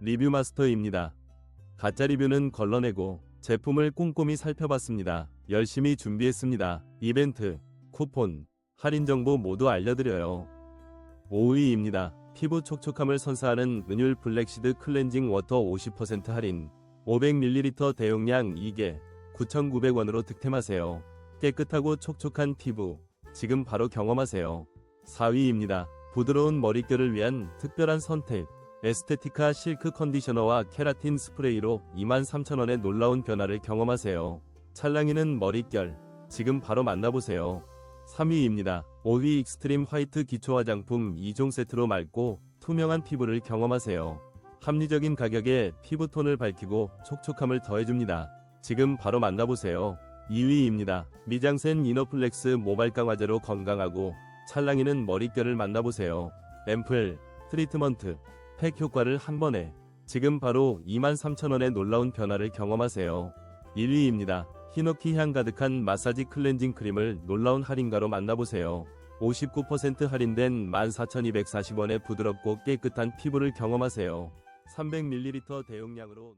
리뷰 마스터입니다. 가짜 리뷰는 걸러내고 제품을 꼼꼼히 살펴봤습니다. 열심히 준비했습니다. 이벤트, 쿠폰, 할인 정보 모두 알려드려요. 5위입니다. 피부 촉촉함을 선사하는 은율 블랙시드 클렌징 워터 50% 할인 500ml 대용량 2개 9,900원으로 득템하세요. 깨끗하고 촉촉한 피부 지금 바로 경험하세요. 4위입니다. 부드러운 머릿결을 위한 특별한 선택 에스테티카 실크 컨디셔너와 케라틴 스프레이로 23,000원의 놀라운 변화를 경험하세요. 찰랑이는 머릿결 지금 바로 만나보세요. 3위입니다. 5위 익스트림 화이트 기초 화장품 2종 세트로 맑고 투명한 피부를 경험하세요. 합리적인 가격에 피부톤을 밝히고 촉촉함을 더해줍니다. 지금 바로 만나보세요. 2위입니다. 미장센 이너플렉스 모발 강화제로 건강하고 찰랑이는 머릿결을 만나보세요. 앰플, 트리트먼트, 팩 효과를 한 번에 지금 바로 23,000원의 놀라운 변화를 경험하세요. 1위입니다. 히노키 향 가득한 마사지 클렌징 크림을 놀라운 할인가로 만나보세요. 59% 할인된 14,240원의 부드럽고 깨끗한 피부를 경험하세요. 300ml 대용량으로